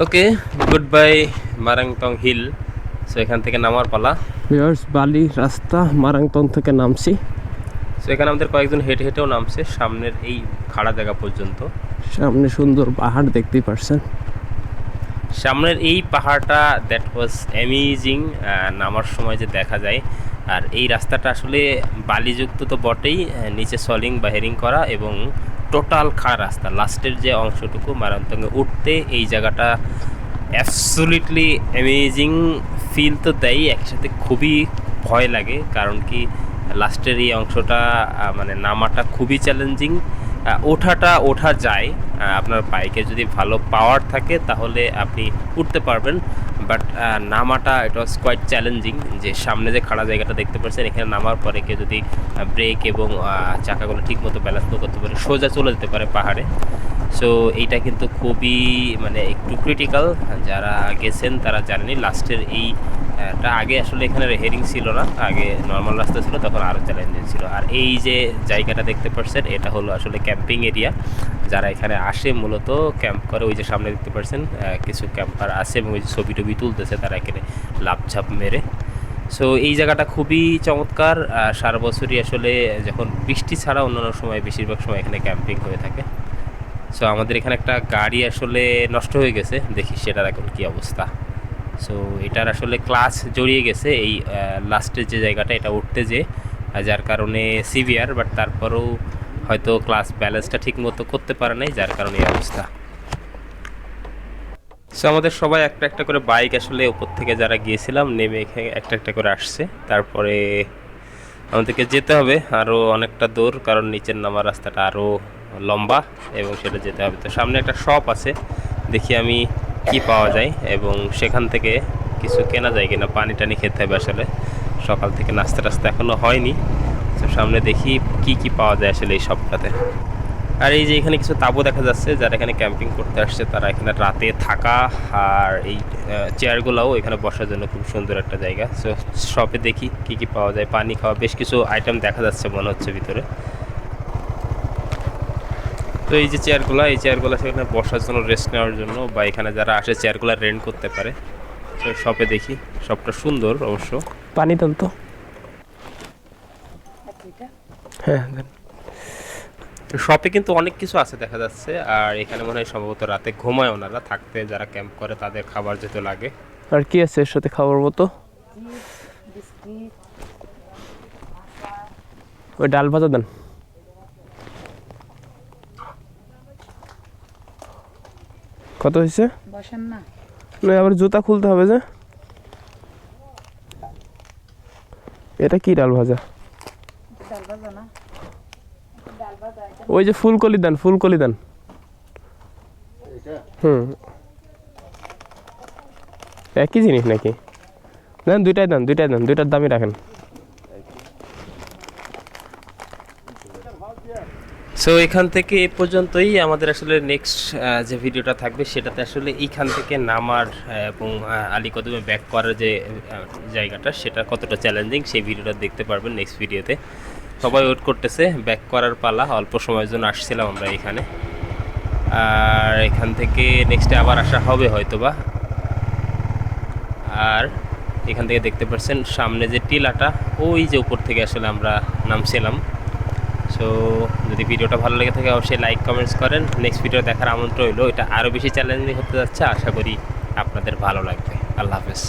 Okay good bye Marangtong hill so এখান থেকে নামার পালা। ভিউয়ার্স বালি রাস্তা মারাংতং থেকে নামছি। সো এখানে আমাদের কয়েকজন হেঁটে হেঁটেও নামছে সামনের এই খাড়া জায়গা পর্যন্ত। সামনে সুন্দর পাহাড় দেখতেই পারছেন। সামনের এই পাহাড়টা দ্যাট ওয়াজ অ্যামেজিং নামার সময় যে দেখা যায়। আর এই রাস্তাটা আসলে বালিযুক্ত তো বটেই নিচে সলিং বা হেরিং করা এবং টোটাল খা রাস্তা। লাস্টের যে অংশটুকু মারান্তঙ্গে উঠতে এই জায়গাটা অ্যাবসোলিটলি অ্যামেজিং ফিল তো দেয় একসাথে খুবই ভয় লাগে, কারণ কি লাস্টের এই অংশটা মানে নামাটা খুবই চ্যালেঞ্জিং ওঠাটা ওঠা যায়। আপনার বাইকে যদি ভালো পাওয়ার থাকে, তাহলে আপনি উঠতে পারবেন। বাট নামাটা ইট ওয়াজ কোয়াইট চ্যালেঞ্জিং যে সামনে যে খাড়া জায়গাটা দেখতে পাচ্ছেন, এখানে নামার পরে কেউ যদি ব্রেক এবং চাকাগুলো ঠিকমতো ব্যালেন্স না করতে পারে, সোজা চলে যেতে পারে পাহাড়ে। সো এইটা কিন্তু খুবই মানে একটু ক্রিটিক্যাল যারা গেছেন, তারা জানেনি লাস্টের এই আহ, টা আগে আসলে এখানে হেরিং ছিল না। আগে নর্মাল রাস্তা ছিল তখন আরও চ্যালেঞ্জিং ছিল। আর এই যে জায়গাটা দেখতে পাচ্ছেন এটা হলো আসলে ক্যাম্পিং এরিয়া যারা এখানে আসে মূলত ক্যাম্প করে ওই যে সামনে দেখতে পাচ্ছেন কিছু ক্যাম্পার আছে এবং ওই যে ছবি টবি তুলতেছে তারা এখানে লাভঝাপ মেরে। সো এই জায়গাটা খুবই চমৎকার। সারা বছরই আসলে যখন বৃষ্টি ছাড়া অন্যান্য সময় বেশিরভাগ সময় এখানে ক্যাম্পিং হয়ে থাকে। সো আমাদের এখানে একটা গাড়ি আসলে নষ্ট হয়ে গেছে। দেখি সেটার এখন কি অবস্থা। সো এটার আসলে ক্লাস জড়িয়ে গেছে এই লাস্টের যে জায়গাটা, এটা উঠতে যে যার কারণে সিভিয়ার বাট তারপরেও হয়তো ক্লাস ব্যালেন্সটা ঠিক মতো করতে পারে নাই, যার কারণে এই অবস্থা। সো আমাদের সবাই একটা একটা করে বাইক আসলে উপর থেকে যারা গিয়েছিলাম, নেমে একটা একটা করে আসছে। তারপরে আমাদেরকে যেতে হবে আরও অনেকটা দূর, কারণ নিচের নামার রাস্তাটা আরও লম্বা, এবং সেটা যেতে হবে। তো, সামনে একটা শপ আছে, দেখি আমি কি পাওয়া যায় এবং সেখান থেকে কিছু কেনা যায় কিনা পানি টানি খেতে হবে আসলে। সকাল থেকে নাস্তা টাস্তা এখনও হয়নি। তো সামনে দেখি কি কি পাওয়া যায় আসলে এই শপটাতে আর এই যে এখানে কিছু তাবু দেখা যাচ্ছে, যারা এখানে ক্যাম্পিং করতে আসছে, তারা এখানে রাতে থাকা আর এই চেয়ারগুলোও এখানে বসার জন্য খুব সুন্দর একটা জায়গা। সো শপে দেখি কি কি পাওয়া যায়, পানি খাওয়া, বেশ কিছু আইটেম দেখা যাচ্ছে মনে হচ্ছে ভিতরে। তো এই যে চেয়ারগুলো এই চেয়ারগুলো সেখানে বসার জন্য রেস্ট নেওয়ার জন্য বা এখানে যারা আসে চেয়ারগুলো রেন্ট করতে পারে। তো শপে দেখি শপটা সুন্দর অবশ্য। পানি দেন তো। হ্যাঁ তো শপে কিন্তু অনেক কিছু আছে দেখা যাচ্ছে আর এখানে মনে হয় সম্ভবত রাতে ঘুমায় ওনারা থাকতে যারা ক্যাম্প করে তাদের খাবার যেতে লাগে। আর কি আছে এর সাথে খাবার মতো? ওই ডাল ভাজা দেন। কত হয়েছে? বসেন না। না আবার জুতা খুলতে হবে যে। এটা কি ডাল ভাজা? ওই যে ফুলকলি দেন ফুলকলি দেন। হুম। একই জিনিস নাকি? দেন দুইটাই দেন দুইটাই দেন দুইটার দামই রাখেন। সো এখান থেকে এ পর্যন্তই আমাদের আসলে নেক্সট যে ভিডিওটা থাকবে সেটাতে আসলে এইখান থেকে নামার এবং আলী কদমে ব্যাক করার যে জায়গাটা সেটা কতটা চ্যালেঞ্জিং সেই ভিডিওটা দেখতে পারবেন নেক্সট ভিডিওতে। সবাই ওয়েট করতেছে ব্যাক করার পালা, অল্প সময়ের জন্য আসছিলাম আমরা এখানে। আর এখান থেকে নেক্সটে আবার আসা হবে হয়তোবা। আর এখান থেকে দেখতে পাচ্ছেন সামনে যে টিলাটা, ওই যে উপর থেকে আসলে আমরা নামছিলাম। সো যদি ভিডিওটা ভালো লেগে থাকে, অবশ্যই লাইক কমেন্টস করেন। নেক্সট ভিডিও দেখার আমন্ত্রণ হইল এটা আরও বেশি চ্যালেঞ্জিং হতে যাচ্ছে। আশা করি আপনাদের ভালো লাগবে। আল্লাহ হাফেজ।